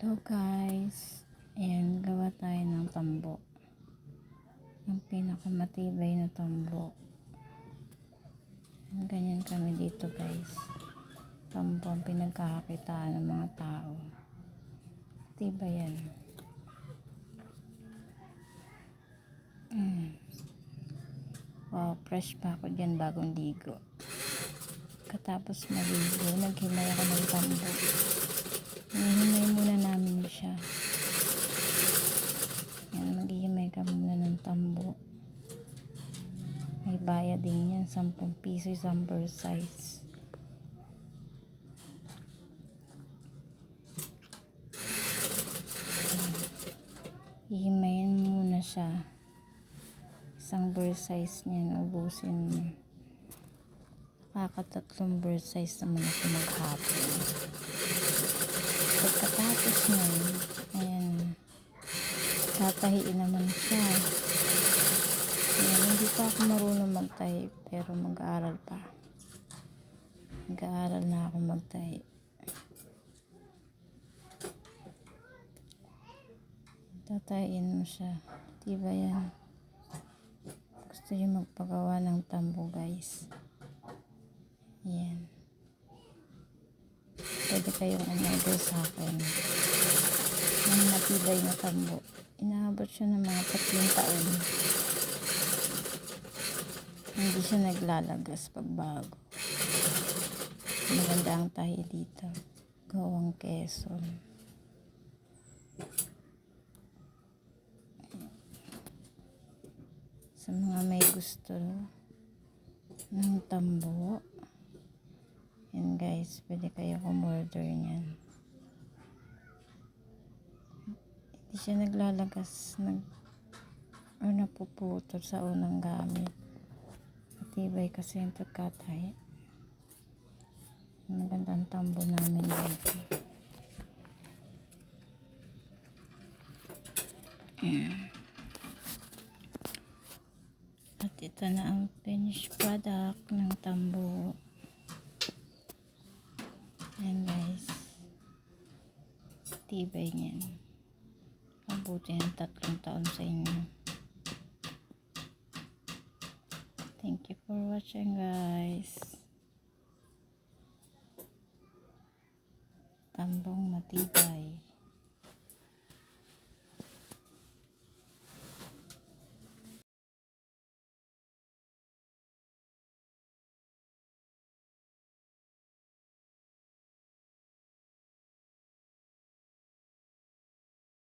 Hello guys. Ayan, gawa tayo ng tambo. Yung pinakamatibay na tambo. Ganyan kami dito guys. Tambo ang pinagkakakitaan ng mga tao. Matibay yan. Mm. Wow, fresh pa ako dyan bagong ligo. Katapos maligo, naghimay ako ng tambo. Hihimay muna namin siya. Yan, maghihimay ka muna ng tambo. Bayad din yan, 10 piso isang per size. Hihimayin muna siya. Isang bird size niyan, ubusin mo. Kakatatlong bird size naman ako maghapon. Pagkatapos nun, ayan, tatahiin naman siya. Hindi pa ako marunong magtahi, pero mag-aaral pa. Mag-aaral na ako magtahi. Tatahiin mo siya. Diba yan? Gusto niyo magpagawa ng tambo, guys. Yan. Pwede kayong umorder sa akin. Ng matibay na tambo. Inaabot siya ng mga tatlong taon. Hindi siya naglalagas pag bago. Maganda ang tahi dito. Gawang Quezon. Sa mga may gusto ng tambo, yan guys, pwede kayo kumorder niyan. Hindi siya naglalagas, nag, o napuputol sa unang gamit. Matibay kasi yung pagkatay. Magandang tambo namin dito. Ayan. At ito na ang finished product ng tambo. Ayan guys. Tibay niyan. Mabuti ng tatlong taon sa inyo. Thank you for watching guys. Tambong matibay.